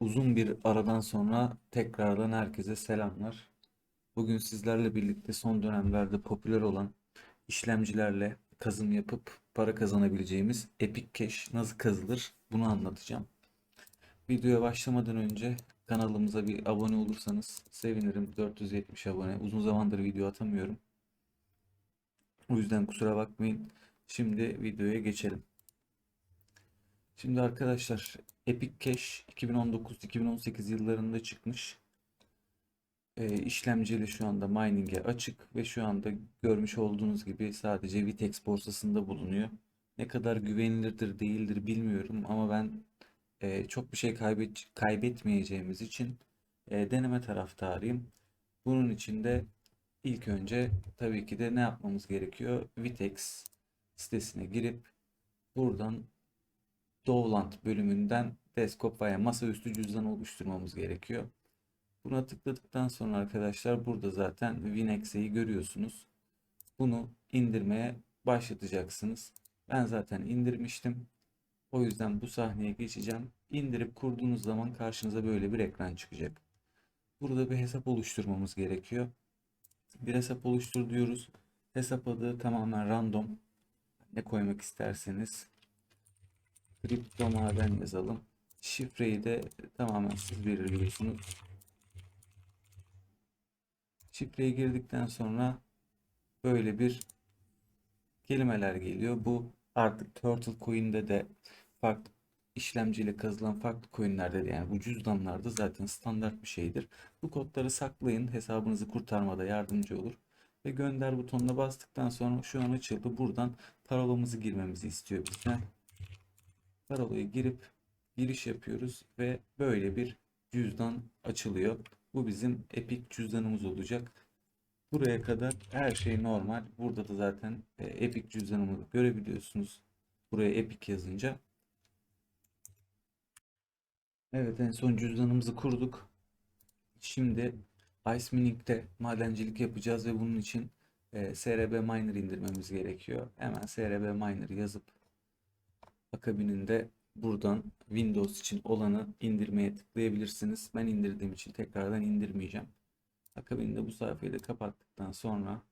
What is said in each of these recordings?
Uzun bir aradan sonra tekrardan herkese selamlar. Bugün sizlerle birlikte son dönemlerde popüler olan işlemcilerle kazım yapıp para kazanabileceğimiz Epic Cash nasıl kazılır bunu anlatacağım. Videoya başlamadan önce kanalımıza bir abone olursanız sevinirim. 470 abone. Uzun zamandır video atamıyorum. O yüzden kusura bakmayın. Şimdi videoya geçelim. Şimdi arkadaşlar Epic Cache 2019-2018 yıllarında çıkmış. E, işlemcili şu anda mining'e açık ve şu anda görmüş olduğunuz gibi sadece Vitex borsasında bulunuyor. Ne kadar güvenilirdir değildir bilmiyorum ama ben e, çok bir şey kaybet kaybetmeyeceğimiz için e, deneme taraftarıyım. Bunun için de ilk önce tabii ki de ne yapmamız gerekiyor? Vitex sitesine girip buradan Dovland bölümünden desktop veya masaüstü cüzdan oluşturmamız gerekiyor. Buna tıkladıktan sonra arkadaşlar burada zaten WinX'yi görüyorsunuz. Bunu indirmeye başlatacaksınız. Ben zaten indirmiştim. O yüzden bu sahneye geçeceğim. İndirip kurduğunuz zaman karşınıza böyle bir ekran çıkacak. Burada bir hesap oluşturmamız gerekiyor. Bir hesap oluştur diyoruz. Hesap adı tamamen random. Ne koymak isterseniz kripto maden yazalım. Şifreyi de tamamen siz belirliyorsunuz. Şifreyi girdikten sonra böyle bir kelimeler geliyor. Bu artık Turtle Coin'de de farklı işlemciyle kazılan farklı coinlerde de yani bu cüzdanlarda zaten standart bir şeydir. Bu kodları saklayın. Hesabınızı kurtarmada yardımcı olur. Ve gönder butonuna bastıktan sonra şu an açıldı. Buradan parolamızı girmemizi istiyor bizden parolayı girip giriş yapıyoruz ve böyle bir cüzdan açılıyor. Bu bizim Epic cüzdanımız olacak. Buraya kadar her şey normal. Burada da zaten e, Epic cüzdanımı görebiliyorsunuz. Buraya Epic yazınca. Evet en son cüzdanımızı kurduk. Şimdi Ice Mining'de madencilik yapacağız ve bunun için e, SRB Miner indirmemiz gerekiyor. Hemen SRB Miner yazıp Akabininde buradan Windows için olanı indirmeye tıklayabilirsiniz. Ben indirdiğim için tekrardan indirmeyeceğim. Akabinde bu sayfayı da kapattıktan sonra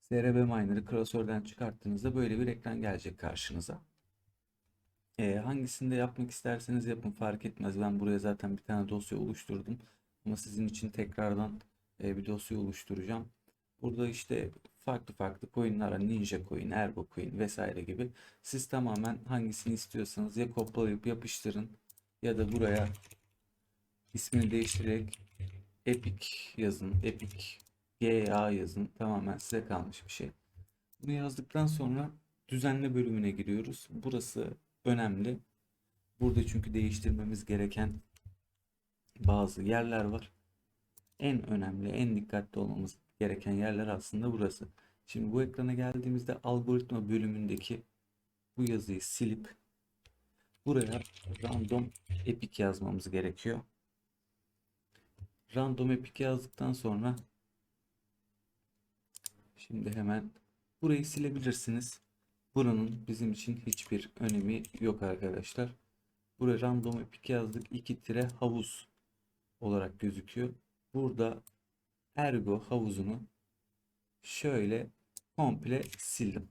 SRB Miner'ı klasörden çıkarttığınızda böyle bir ekran gelecek karşınıza. E, hangisinde yapmak isterseniz yapın fark etmez. Ben buraya zaten bir tane dosya oluşturdum. Ama sizin için tekrardan e, bir dosya oluşturacağım. Burada işte farklı farklı coinler var. Ninja coin, Ergo coin vesaire gibi. Siz tamamen hangisini istiyorsanız ya kopyalayıp yapıştırın ya da buraya ismini değiştirerek Epic yazın. Epic GA yazın. Tamamen size kalmış bir şey. Bunu yazdıktan sonra düzenle bölümüne giriyoruz. Burası önemli. Burada çünkü değiştirmemiz gereken bazı yerler var. En önemli, en dikkatli olmamız gereken yerler aslında burası. Şimdi bu ekrana geldiğimizde algoritma bölümündeki bu yazıyı silip buraya random epic yazmamız gerekiyor. Random epic yazdıktan sonra şimdi hemen burayı silebilirsiniz. Buranın bizim için hiçbir önemi yok arkadaşlar. Buraya random epic yazdık. 2 tire havuz olarak gözüküyor. Burada ergo havuzunu şöyle komple sildim.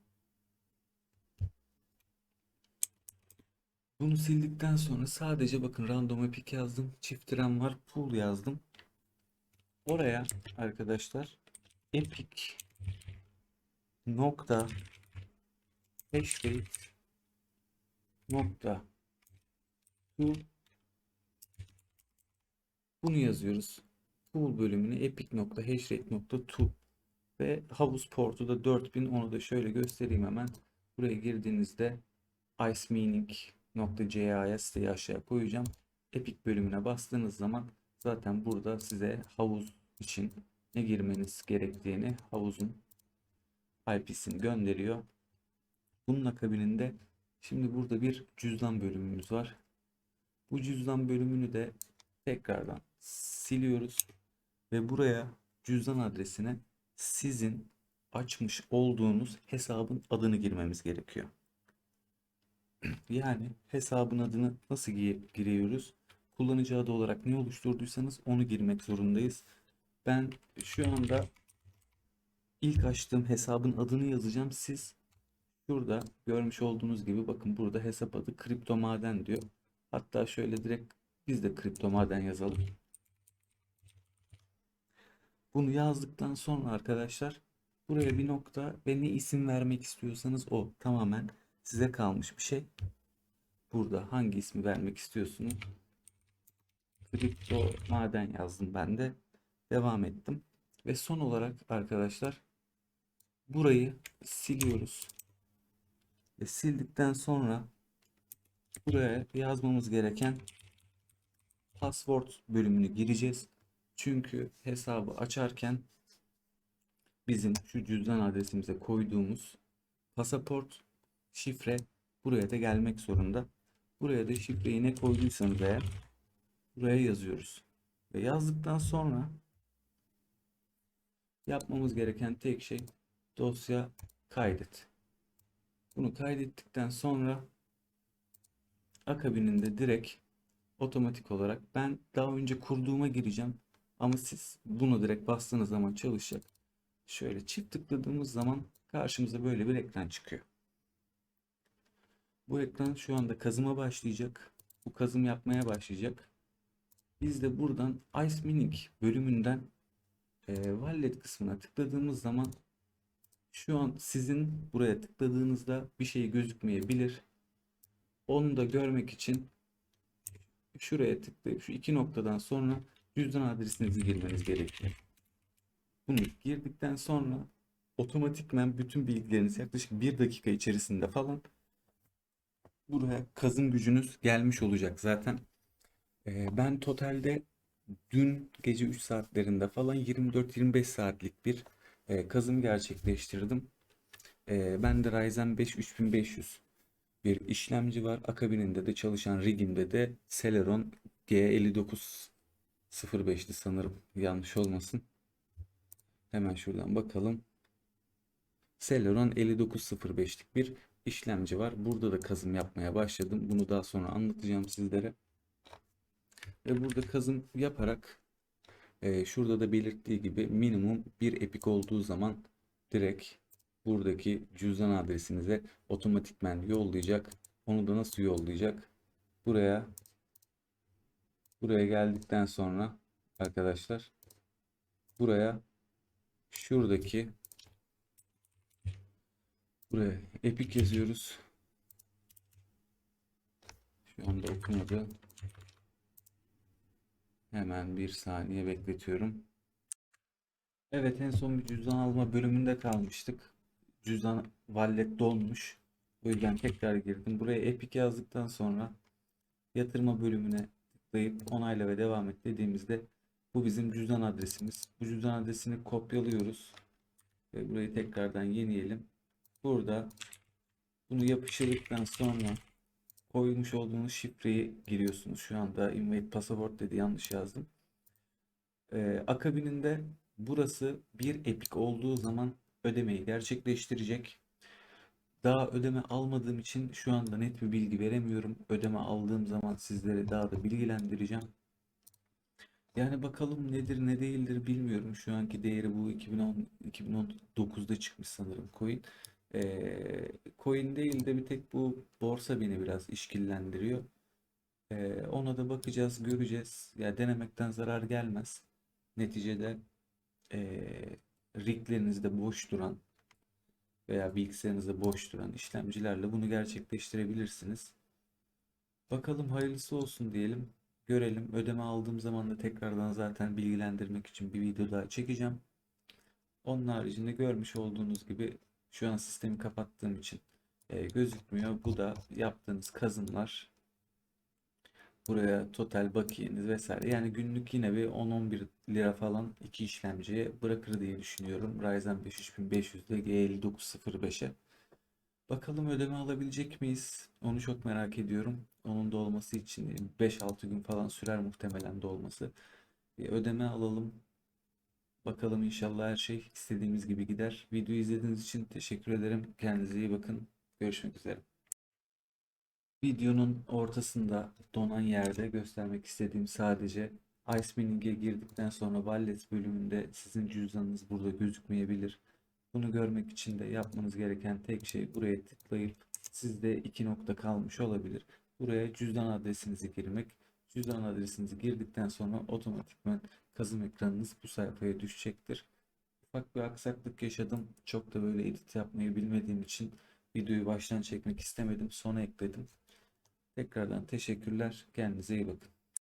Bunu sildikten sonra sadece bakın random epic yazdım. Çift tren var. Pool yazdım. Oraya arkadaşlar epic nokta hashrate nokta to bunu yazıyoruz. Pool bölümüne epic.hashrate.to ve havuz portu da 4000 onu da şöyle göstereyim hemen. Buraya girdiğinizde icemeaning.ca siteyi aşağıya koyacağım. Epic bölümüne bastığınız zaman zaten burada size havuz için ne girmeniz gerektiğini havuzun IP'sini gönderiyor. Bunun akabininde şimdi burada bir cüzdan bölümümüz var. Bu cüzdan bölümünü de tekrardan siliyoruz ve buraya cüzdan adresine sizin açmış olduğunuz hesabın adını girmemiz gerekiyor. Yani hesabın adını nasıl giriyoruz? kullanıcı adı olarak ne oluşturduysanız onu girmek zorundayız. Ben şu anda ilk açtığım hesabın adını yazacağım. Siz şurada görmüş olduğunuz gibi bakın burada hesap adı kripto maden diyor. Hatta şöyle direkt biz de kripto maden yazalım. Bunu yazdıktan sonra arkadaşlar buraya bir nokta ve ne isim vermek istiyorsanız o tamamen size kalmış bir şey. Burada hangi ismi vermek istiyorsunuz? Kripto maden yazdım ben de. Devam ettim. Ve son olarak arkadaşlar burayı siliyoruz. Ve sildikten sonra buraya yazmamız gereken password bölümünü gireceğiz. Çünkü hesabı açarken bizim şu cüzdan adresimize koyduğumuz pasaport şifre buraya da gelmek zorunda. Buraya da şifreyi ne koyduysanız eğer buraya yazıyoruz. Ve yazdıktan sonra yapmamız gereken tek şey dosya kaydet. Bunu kaydettikten sonra akabininde direkt otomatik olarak ben daha önce kurduğuma gireceğim. Ama siz bunu direkt bastığınız zaman çalışacak. Şöyle çift tıkladığımız zaman karşımıza böyle bir ekran çıkıyor. Bu ekran şu anda kazıma başlayacak. Bu kazım yapmaya başlayacak. Biz de buradan Ice Mining bölümünden e, Wallet kısmına tıkladığımız zaman şu an sizin buraya tıkladığınızda bir şey gözükmeyebilir. Onu da görmek için şuraya tıklayıp şu iki noktadan sonra cüzdan adresinizi girmeniz gerekiyor. Bunu girdikten sonra otomatikmen bütün bilgileriniz yaklaşık bir dakika içerisinde falan buraya kazım gücünüz gelmiş olacak zaten. Ee, ben totalde dün gece 3 saatlerinde falan 24-25 saatlik bir e, kazım gerçekleştirdim. E, ben de Ryzen 5 3500 bir işlemci var. Akabininde de çalışan rigimde de Celeron G5905'ti sanırım. Yanlış olmasın. Hemen şuradan bakalım. Celeron 5905'lik bir işlemci var. Burada da kazım yapmaya başladım. Bunu daha sonra anlatacağım sizlere. Ve burada kazım yaparak e, şurada da belirttiği gibi minimum bir epik olduğu zaman direkt buradaki cüzdan adresinize otomatikmen yollayacak. Onu da nasıl yollayacak? Buraya buraya geldikten sonra arkadaşlar buraya şuradaki buraya epic yazıyoruz. Şu anda okumadı. Hemen bir saniye bekletiyorum. Evet en son bir cüzdan alma bölümünde kalmıştık. Cüzdan wallet dolmuş. O yüzden tekrar girdim. Buraya Epic yazdıktan sonra yatırma bölümüne tıklayıp onayla ve devam et dediğimizde bu bizim cüzdan adresimiz. Bu cüzdan adresini kopyalıyoruz. Ve burayı tekrardan yenileyelim. Burada bunu yapıştırdıktan sonra koymuş olduğunuz şifreyi giriyorsunuz. Şu anda invite passport dedi yanlış yazdım. Ee, akabininde burası bir epik olduğu zaman ödemeyi gerçekleştirecek. Daha ödeme almadığım için şu anda net bir bilgi veremiyorum. Ödeme aldığım zaman sizlere daha da bilgilendireceğim. Yani bakalım nedir ne değildir bilmiyorum. Şu anki değeri bu 2010 2019'da çıkmış sanırım coin. Ee, coin değil de bir tek bu borsa beni biraz işkillendiriyor. Ee, ona da bakacağız, göreceğiz. Ya denemekten zarar gelmez. Neticede e, riglerinizde boş duran veya bilgisayarınızda boş duran işlemcilerle bunu gerçekleştirebilirsiniz. Bakalım hayırlısı olsun diyelim. Görelim. Ödeme aldığım zaman da tekrardan zaten bilgilendirmek için bir video daha çekeceğim. Onun haricinde görmüş olduğunuz gibi şu an sistemi kapattığım için e, gözükmüyor. Bu da yaptığınız kazımlar. Buraya total bakiyeniz vesaire. Yani günlük yine bir 10-11 lira falan iki işlemciye bırakır diye düşünüyorum. Ryzen 5 3500'de G5905'e. Bakalım ödeme alabilecek miyiz? Onu çok merak ediyorum. Onun da olması için 5-6 gün falan sürer muhtemelen de olması. Bir ödeme alalım. Bakalım inşallah her şey istediğimiz gibi gider. Videoyu izlediğiniz için teşekkür ederim. Kendinize iyi bakın. Görüşmek üzere. Videonun ortasında donan yerde göstermek istediğim sadece Ice Meaning'e girdikten sonra Wallet bölümünde sizin cüzdanınız burada gözükmeyebilir. Bunu görmek için de yapmanız gereken tek şey buraya tıklayıp sizde iki nokta kalmış olabilir. Buraya cüzdan adresinizi girmek. Cüzdan adresinizi girdikten sonra otomatikman kazım ekranınız bu sayfaya düşecektir. Ufak bir aksaklık yaşadım. Çok da böyle edit yapmayı bilmediğim için videoyu baştan çekmek istemedim. Sona ekledim. Tekrardan teşekkürler. Kendinize iyi bakın.